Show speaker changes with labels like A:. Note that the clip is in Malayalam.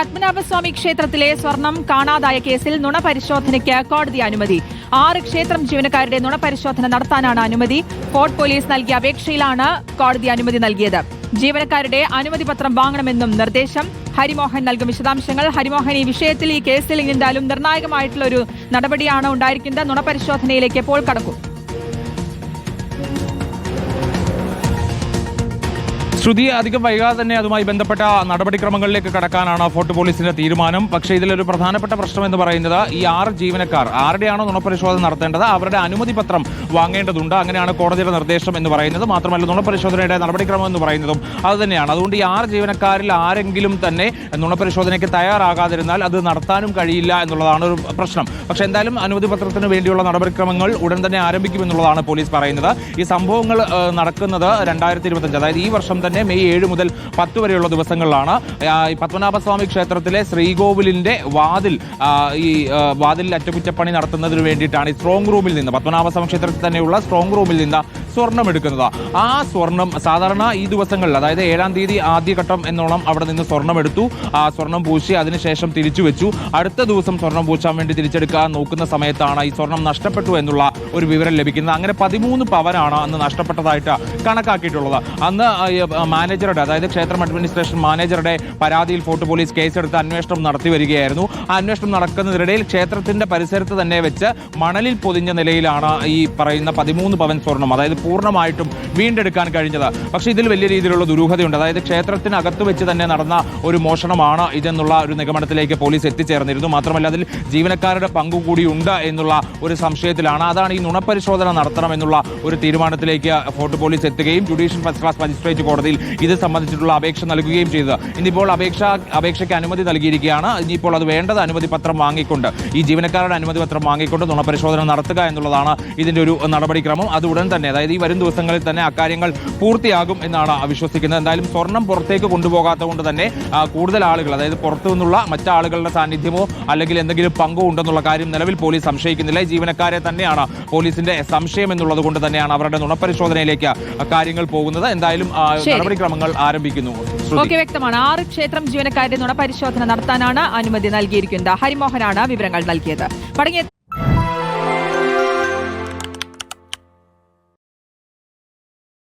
A: പത്മനാഭസ്വാമി ക്ഷേത്രത്തിലെ സ്വർണം കാണാതായ കേസിൽ നുണ പരിശോധനയ്ക്ക് കോടതി അനുമതി. ആറ് ക്ഷേത്രം ജീവനക്കാരുടെ നുണ പരിശോധന നടത്താനാണ് അനുമതി. ഫോർട്ട് പോലീസ് നൽകിയ അപേക്ഷയിലാണ് കോടതി അനുമതി നൽകിയത്. ജീവനക്കാരുടെ അനുമതി പത്രം വാങ്ങണമെന്നും നിർദ്ദേശം. ഹരിമോഹൻ നൽകും വിശദാംശങ്ങൾ. ഹരിമോഹൻ ഈ വിഷയത്തിൽ ഈ കേസിൽ എന്തായാലും നിർണായകമായിട്ടുള്ള ഒരു നടപടിയാണ് ഉണ്ടായിരിക്കുന്നത് നുണ പരിശോധനയിലേക്ക് എപ്പോൾ കടക്കും?
B: ശ്രുതി അധികം വൈകാതെ തന്നെ അതുമായി ബന്ധപ്പെട്ട നടപടിക്രമങ്ങളിലേക്ക് കടക്കാനാണ് ഫോർട്ട് പോലീസിന്റെ തീരുമാനം. പക്ഷേ ഇതിലൊരു പ്രധാനപ്പെട്ട പ്രശ്നം എന്ന് പറയുന്നത് ഈ ആറ് ജീവനക്കാർ ആരുടെയാണോ നുണപരിശോധന നടത്തേണ്ടത്? അവരുടെ അനുമതി പത്രം വാങ്ങേണ്ടതുണ്ട്. അങ്ങനെയാണ് കോടതിയുടെ നിർദ്ദേശം എന്ന് പറയുന്നത്. മാത്രമല്ല നുണപരിശോധനയുടെ നടപടിക്രമം എന്ന് പറയുന്നതും അത് തന്നെയാണ്. അതുകൊണ്ട് ഈ ആറ് ജീവനക്കാരിൽ ആരെങ്കിലും തന്നെ നുണപരിശോധനയ്ക്ക് തയ്യാറാകാതിരുന്നാൽ അത് നടത്താനും കഴിയില്ല എന്നുള്ളതാണ് ഒരു പ്രശ്നം. പക്ഷേ എന്തായാലും അനുമതി പത്രത്തിന് വേണ്ടിയുള്ള നടപടിക്രമങ്ങൾ ഉടൻ തന്നെ ആരംഭിക്കുമെന്നുള്ളതാണ് പോലീസ് പറയുന്നത്. ഈ സംഭവങ്ങൾ നടക്കുന്നത് രണ്ടായിരത്തി ഇരുപത്തഞ്ച് അതായത് ഈ വർഷം തന്നെ മെയ് ഏഴ് മുതൽ പത്ത് വരെയുള്ള ദിവസങ്ങളിലാണ്. പത്മനാഭസ്വാമി ക്ഷേത്രത്തിലെ ശ്രീകോവിലിന്റെ വാതിൽ ഈ വാതിൽ അറ്റകുറ്റപ്പണി നടത്തുന്നതിന് വേണ്ടിയിട്ടാണ് ഈ സ്ട്രോങ് റൂമിൽ നിന്ന് പത്മനാഭസ്വാമി ക്ഷേത്രത്തിൽ തന്നെയുള്ള സ്ട്രോങ് റൂമിൽ നിന്ന് സ്വർണം എടുക്കുന്നത്. ആ സ്വർണം സാധാരണ ഈ ദിവസങ്ങളിൽ അതായത് ഏഴാം തീയതി ആദ്യഘട്ടം എന്നോണം അവിടെ നിന്ന് സ്വർണം എടുത്തു. ആ സ്വർണം പൂശി അതിനുശേഷം തിരിച്ചു വെച്ചു. അടുത്ത ദിവസം സ്വർണം പൂശാൻ വേണ്ടി തിരിച്ചെടുക്കാൻ നോക്കുന്ന സമയത്താണ് ഈ സ്വർണം നഷ്ടപ്പെട്ടു എന്നുള്ള ഒരു വിവരം ലഭിക്കുന്നത്. അങ്ങനെ പതിമൂന്ന് പവനാണ് അന്ന് നഷ്ടപ്പെട്ടതായിട്ട് കണക്കാക്കിയിട്ടുള്ളത്. അന്ന് മാനേജറുടെ അതായത് ക്ഷേത്രം അഡ്മിനിസ്ട്രേഷൻ മാനേജറുടെ പരാതിയിൽ ഫോർട്ട് പോലീസ് കേസെടുത്ത് അന്വേഷണം നടത്തി വരികയായിരുന്നു. ആ അന്വേഷണം നടക്കുന്നതിനിടയിൽ ക്ഷേത്രത്തിന്റെ പരിസരത്ത് തന്നെ വെച്ച് മണലിൽ പൊതിഞ്ഞ നിലയിലാണ് ഈ പറയുന്ന പതിമൂന്ന് പവൻ സ്വർണം അതായത് പൂർണമായിട്ടും വീണ്ടെടുക്കാൻ കഴിഞ്ഞത്. പക്ഷേ ഇതിൽ വലിയ രീതിയിലുള്ള ദുരൂഹതയുണ്ട്. അതായത് ക്ഷേത്രത്തിനകത്ത് വെച്ച് തന്നെ നടന്ന ഒരു മോഷണമാണ് ഇതെന്നുള്ള ഒരു നിഗമനത്തിലേക്ക് പോലീസ് എത്തിച്ചേർന്നിരുന്നു. മാത്രമല്ല അതിൽ ജീവനക്കാരുടെ പങ്കു ഉണ്ട് എന്നുള്ള ഒരു സംശയത്തിലാണ്. അതാണ് ഈ നുണപരിശോധന നടത്തണം എന്നുള്ള ഒരു തീരുമാനത്തിലേക്ക് ഫോർട്ട് പോലീസ് എത്തുകയും ജുഡീഷ്യൽ ഫസ്റ്റ് ക്ലാസ് മജിസ്ട്രേറ്റ് കോടതിയിൽ ഇത് സംബന്ധിച്ചിട്ടുള്ള അപേക്ഷ നൽകുകയും ചെയ്തത് ഇന്നിപ്പോൾ അപേക്ഷ അപേക്ഷയ്ക്ക് അനുമതി നൽകിയിരിക്കുകയാണ്. ഇനിയിപ്പോൾ അത് വേണ്ടത് അനുമതി പത്രം വാങ്ങിക്കൊണ്ട് ഈ ജീവനക്കാരുടെ അനുമതി പത്രം വാങ്ങിക്കൊണ്ട് നുണപരിശോധന നടത്തുക എന്നുള്ളതാണ് ഇതിന്റെ ഒരു നടപടിക്രമം. അത് ഉടൻ തന്നെ അതായത് ഈ വരും ദിവസങ്ങളിൽ തന്നെ അക്കാര്യങ്ങൾ പൂർത്തിയാകും എന്നാണ് വിശ്വസിക്കുന്നത്. എന്തായാലും സ്വർണം പുറത്തേക്ക് കൊണ്ടുപോകാത്തത് കൊണ്ട് തന്നെ കൂടുതൽ ആളുകൾ അതായത് പുറത്തു നിന്നുള്ള മറ്റാളുകളുടെ സാന്നിധ്യമോ അല്ലെങ്കിൽ എന്തെങ്കിലും പങ്കോ ഉണ്ടെന്നുള്ള കാര്യം നിലവിൽ പോലീസ് സംശയിക്കുന്നില്ല. ജീവനക്കാരെ തന്നെയാണ് പോലീസിന്റെ സംശയം എന്നുള്ളത് കൊണ്ട് തന്നെയാണ് അവരുടെ നുണപരിശോധനയിലേക്ക് കാര്യങ്ങൾ പോകുന്നത്. എന്തായാലും നടപടിക്രമങ്ങൾ ആരംഭിക്കുന്നു.
A: ഓക്കെ വ്യക്തമാണ്. ആറ് ക്ഷേത്രം ജീവനക്കാരുടെ നുണപരിശോധന നടത്താനാണ് അനുമതി നൽകിയിരിക്കുന്നത്. ഹരിമോഹനാണ് വിവരങ്ങൾ നൽകിയത്. മടങ്ങിയ